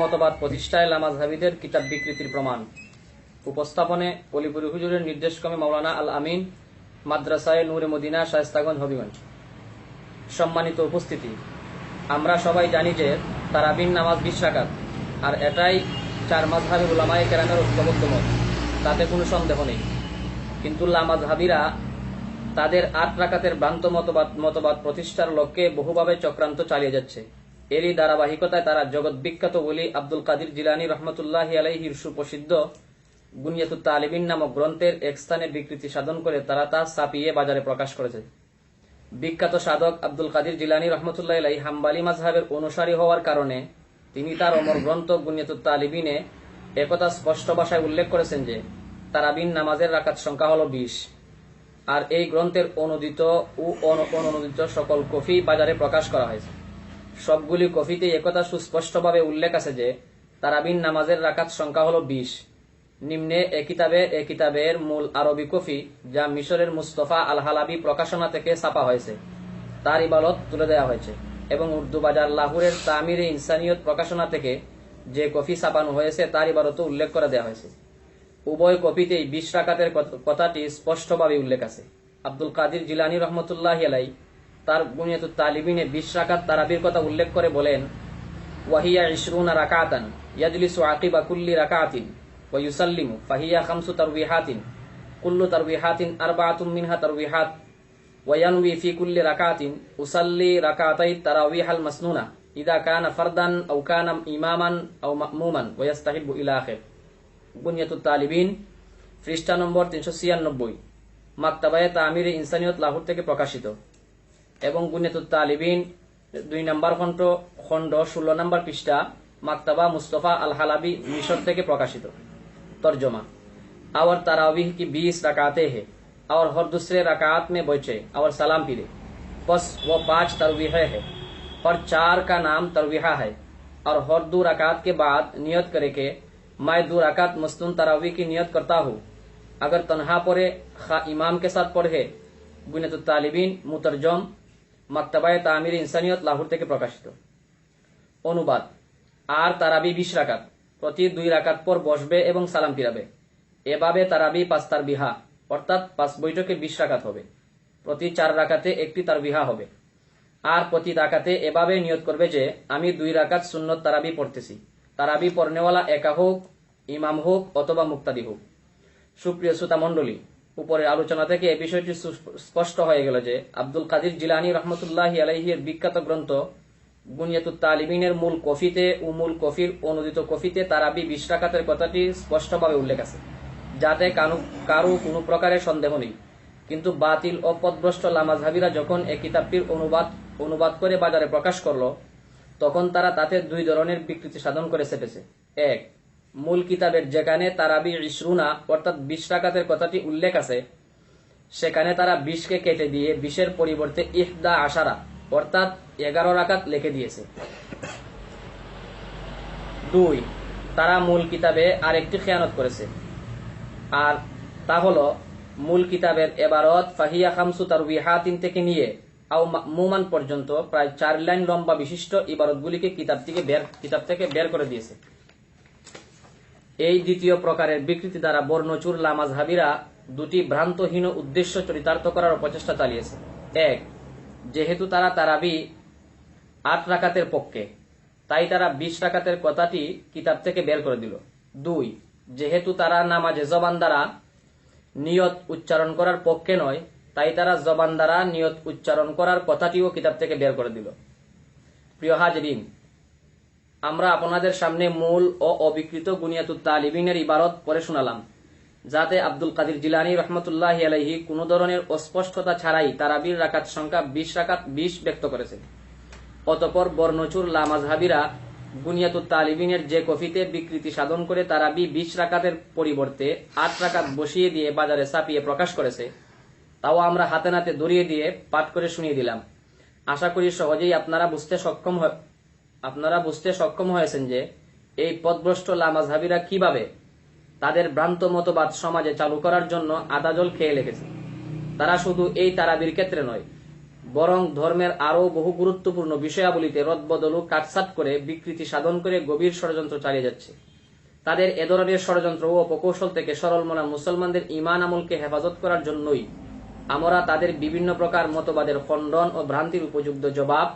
মতবাদ প্রতিষ্ঠায় কিতাব বিকৃতির প্রমাণ। উপস্থাপনে নির্দেশক্রমে আল আমিন মাদ্রাসায় মদিনা সম্মানিত উপস্থিতি, আমরা সবাই জানি যে তারাবিন নামাজ বিশ রাকাত, আর এটাই চার মাঝহাবি উলামায়ে কেরামের ঐক্যবদ্ধ তাতে কোনো সন্দেহ নেই। কিন্তু লামাজহাবিরা তাদের আট রাকাতের ভ্রান্ত মতবাদ মতবাদ প্রতিষ্ঠার লক্ষ্যে বহুভাবে চক্রান্ত চালিয়ে যাচ্ছে। এরই ধারাবাহিকতায় তারা জগৎ বিখ্যাত বলি আব্দুল কাদির জিলানী রহমতুল্লাহ আলাইহির সুপ্রসিদ্ধ গুনিয়াতুত তালিবিন নামক গ্রন্থের এক স্থানে বিকৃতি সাধন করে তারা তা ছাপিয়ে বাজারে প্রকাশ করেছে। বিখ্যাত সাধক আব্দুল কাদির জিলানী রহমতুল্লাহ আলাই হাম্বালি মাজহাবের অনুসারী হওয়ার কারণে তিনি তার অমর গ্রন্থ গুনিয়াতুত তালিবিনে একথা স্পষ্ট ভাষায় উল্লেখ করেছেন যে, তারাবিন নামাজের রাকাত সংখ্যা হল বিশ। আর এই গ্রন্থের অনুদিত ও অন- অননুদিত সকল কফি বাজারে প্রকাশ করা হয়েছে। সবগুলি কফিতে একথা সুস্পষ্টভাবে উল্লেখ আছে যে, তারাবিন নামাজের রাকাত সংখ্যা হল বিশ। নিম্নে এ কিতাবে এ কিতাবের মূল আরবি কফি, যা মিশরের মুস্তফা আল হালাবি প্রকাশনা থেকে ছাপা হয়েছে। তার ইবালত তুলে দেওয়া হয়েছে এবং উর্দু বাজার লাহুরের তামিরে ইনসানিয়ত প্রকাশনা থেকে যে কফি ছাপানো হয়েছে, তার ইবারত উল্লেখ করে দেওয়া হয়েছে। উভয় কপিতেই বিশ রাকাতের কথাটি স্পষ্টভাবে উল্লেখ আছে। আব্দুল কাদির জিলানী রহমতুল্লাহ আলাই তার বুনিয়াত তালিবিনে বিশ রাকাত তারাবির কথা উল্লেখ করে বলেন, ওয়াহিয়া ইশরুনা রাকাতান ইয়াজলিসু আকিবা কুল্লি রাকাতিন ওয়া ইউসাল্লিমু ফাহিয়া খামসু তারবিহাতিন, কুল্লু তারবিহাতিন আরবাআতুম মিনহা তারবিহাত ওয়ায়ানউই ফি কুল্লি রাকাতিন উসাল্লি রাকাতাই তারাবিহাল মাসনুনা, ইদা কানা ফারদান আও কানা ইমামান আও মা'মুমান ওয়া ইয়াস্তাহিব্বু ইলা আখির। বুনিয়াতুত তালিবিন পৃষ্ঠা নম্বর তিনশো ছিয়ানব্বই মাক্তাবায় তামির ইনসানিয়ত লাহোর থেকে প্রকাশিত এবং বুনিয়াতুত তালিবিন দুই নম্বর খণ্ড খণ্ড ষোলো নম্বর পৃষ্ঠা মাক্তাবা মুস্তফা আল হালাবি মিশর থেকে প্রকাশিত तर्जुमा और तरावीह की बीस रकाते हैं और हर दूसरे रकात में बचे और सलाम पीरे बस वो पांच तरवीह है और चार का नाम तरवीहा है और हर दो रकात के बाद नियत करे के मैं दो रकात मस्तून तरावी की नियत करता हूँ अगर तनहा पढ़े खा इमाम के साथ पढ़े गुनत तालिबिन मुतरजम মক্তবায় তামির ইনসানিয়ত লাহোর থেকে প্রকাশিত অনুবাদ আর তারাবি বিশ রাকাত প্রতি দুই রাকাত পর বসবে এবং সালাম ফিরাবে এভাবে তারাবি পাঁচ তার বিহা অর্থাৎ পাঁচ বৈঠকে বিশ রাকাত হবে প্রতি চার রাকাতে একটি তার বিহা হবে আর প্রতি রাকাতে এভাবে নিয়ত করবে যে আমি দুই রাকাত সুন্নত তারাবি পড়তেছি তারাবি পড়নেওয়ালা একা হোক ইমাম হোক অথবা মুক্তাদি হোক। সুপ্রিয় শ্রোতা মণ্ডলী, উপরের আলোচনা থেকে এই বিষয়টি স্পষ্ট হয়ে গেল যে আব্দুল কাদির জিলানি রহমতুল্লাহ আলাইহির বিখ্যাত গ্রন্থ বুনিয়াতুত মূল কফিতে ও মূল কফির অনুদিত কফিতে তারাবি বিশ রাকাতের কথাটি স্পষ্টভাবে উল্লেখ আছে, যাতে কারও কোনো প্রকারের সন্দেহ নেই। কিন্তু বাতিল ও পদভ্রষ্ট যখন এই কিতাবটির অনুবাদ অনুবাদ করে বাজারে প্রকাশ করল, তখন তারা তাতে দুই ধরনের বিকৃতি সাধন করে চেপেছে। এক মূল কিতাবের যেখানে তারাবি ইসরুনা, অর্থাৎ বিশ রাকাতের কথাটি উল্লেখ আছে, সেখানে তারা বিশকে কেটে দিয়ে বিশের পরিবর্তে ইহদা আশারা, অর্থাৎ এগারো রাকাত লিখে দিয়েছে। দুই, তারা মূল কিতাবে আরেকটি খেয়ানত করেছে। আর তা হলো, মূল কিতাবের এবারত, ফাহিয়া খামসু তারবিহাতিন থেকে নিয়ে, আও মুমান পর্যন্ত প্রায় চার লাইন লম্বা বিশিষ্ট ইবারতগুলিকে কিতাব থেকে বের, কিতাব থেকে বের করে দিয়েছে। এই দ্বিতীয় প্রকারের বিকৃতি দ্বারা বর্ণচুর লামাজহাবিরা দুটি ভ্রান্তহীন উদ্দেশ্য চরিতার্থ করার প্রচেষ্টা চালিয়েছে। এক, যেহেতু তারা তারাবি আট রাকাতের পক্ষে, তাই তারা বিশ রাকাতের কথাটি কিতাব থেকে বের করে দিল। দুই, যেহেতু তারা নামাজে জবান দ্বারা নিয়ত উচ্চারণ করার পক্ষে নয়, তাই তারা জবান দ্বারা নিয়ত উচ্চারণ করার কথাটিও কিতাব থেকে বের করে দিল। প্রিয় হাজরিন আমরা আপনাদের সামনে মূল ও অবিকৃত গুনিয়াতুত তালিবিনের ইবারত পরে শোনালাম, যাতে আব্দুল কাদির জিলানী রহমতুল্লাহ আলাইহি কোনো ধরনের অস্পষ্টতা ছাড়াই তারাবির রাকাত সংখ্যা বিশ রাকাত বিশ ব্যক্ত করেছে। অতপর বর্ণচুর লামাজহাবিরা বুনিয়াতুত তালিবিনের যে কফিতে বিকৃতি সাধন করে তারাবি বিশ রাকাতের পরিবর্তে আট রাকাত বসিয়ে দিয়ে বাজারে ছাপিয়ে প্রকাশ করেছে, তাও আমরা হাতে নাতে দড়িয়ে দিয়ে পাঠ করে শুনিয়ে দিলাম। আশা করি সহজেই আপনারা বুঝতে সক্ষম আপনারা বুঝতে সক্ষম হয়েছেন যে, এই পদভ্রষ্ট লামাজহাবিরা কীভাবে তাদের ভ্রান্ত মতবাদ সমাজে চালু করার জন্য আদাজল খেয়ে লেগেছে। তারা শুধু এই তারাবির ক্ষেত্রে নয়, বরং ধর্মের আরও বহু গুরুত্বপূর্ণ বিষয়াবলিতে রদবদল ও কাটসাট করে বিকৃতি সাধন করে গভীর ষড়যন্ত্র চালিয়ে যাচ্ছে। তাদের এ ধরনের ষড়যন্ত্র ও অপকৌশল থেকে সরল মনা মুসলমানদের ইমান আমলকে হেফাজত করার জন্যই। আমরা তাদের বিভিন্ন প্রকার মতবাদের খণ্ডন ও ভ্রান্তির উপযুক্ত জবাব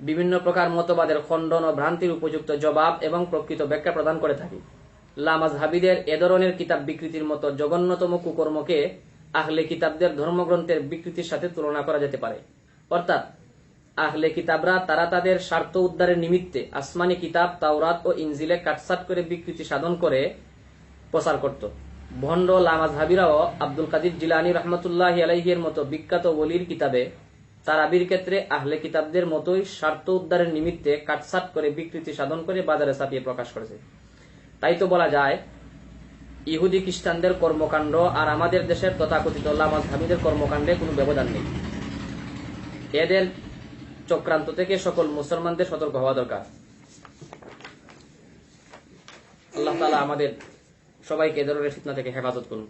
বিভিন্ন প্রকার মতবাদের খণ্ডন ও ভ্রান্তির উপযুক্ত জবাব এবং প্রকৃত ব্যাখ্যা প্রদান করে থাকি। লামাজ হাবিদের এ ধরনের কিতাব বিকৃতির মতো জঘন্যতম কুকর্মকে আহলে কিতাবদের ধর্মগ্রন্থের বিকৃতির সাথে তুলনা করা যেতে পারে। অর্থাৎ, আহলে কিতাবরা তারা তাদের স্বার্থ উদ্ধারের নিমিত্তে আসমানি কিতাব, তাওরাত ও ইনজিলে কাটসাট করে বিকৃতি সাধন করে প্রচার করত। ভণ্ড লামাজ হাবিরাও আব্দুল কাদির জিলানি রহমতুল্লাহ আলাইহির মতো বিখ্যাত ওলির কিতাবে তারাবির ক্ষেত্রে আহলে কিতাবদের মতোই স্বার্থ উদ্ধারের নিমিত্তে কাটসাট করে বিকৃতি সাধন করে বাজারে ছাপিয়ে প্রকাশ করেছে। তাই তো বলা যায়, ইহুদি খ্রিস্টানদের কর্মকাণ্ড আর আমাদের দেশের তথাকথিত লামাজ হাবিদের কর্মকাণ্ডে কোনো ব্যবধান নেই। এদের চক্রান্ত থেকে সকল মুসলমানদের সতর্ক হওয়া দরকার। আল্লাহ তালা আমাদের সবাইকে এ ধরনের ফিতনা থেকে হেফাজত করুন।